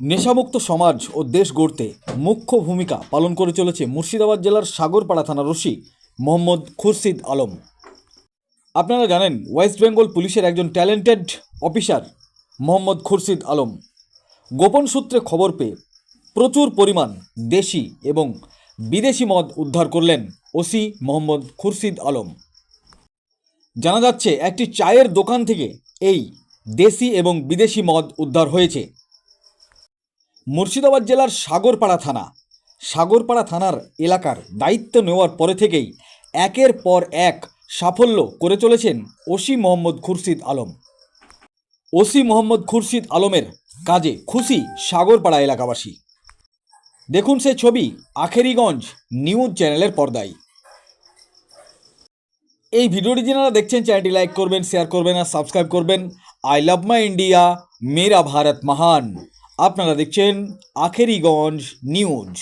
নেশামুক্ত সমাজ ও দেশ গড়তে মুখ্য ভূমিকা পালন করে চলেছে মুর্শিদাবাদ জেলার সাগরপাড়া থানার ওসি মোহাম্মদ খুরশিদ আলম। আপনারা জানেন, ওয়েস্ট বেঙ্গল পুলিশের একজন ট্যালেন্টেড অফিসার মোহাম্মদ খুরশিদ আলম। গোপন সূত্রে খবর পেয়ে প্রচুর পরিমাণ দেশি এবং বিদেশি মদ উদ্ধার করলেন ওসি মোহাম্মদ খুরশিদ আলম। জানা যাচ্ছে, একটি চায়ের দোকান থেকে এই দেশি এবং বিদেশি মদ উদ্ধার হয়েছে। মুর্শিদাবাদ জেলার সাগরপাড়া থানা। সাগরপাড়া থানার এলাকার দায়িত্ব নেওয়ার পরে থেকেই একের পর এক সাফল্য করে চলেছেন ওসি মোহাম্মদ খুরশিদ আলম। ওসি মোহাম্মদ খুরশিদ আলমের কাজে খুশি সাগরপাড়া এলাকাবাসী। দেখুন সে ছবি আখেরিগঞ্জ নিউজ চ্যানেলের পর্দায়। এই ভিডিওটি যারা দেখছেন, চ্যানেলটি লাইক করবেন, শেয়ার করবেন আর সাবস্ক্রাইব করবেন। আই লাভ মাই ইন্ডিয়া, মেরা ভারত মহান। আপনারা দেখছেন আখেরিগঞ্জ নিউজ।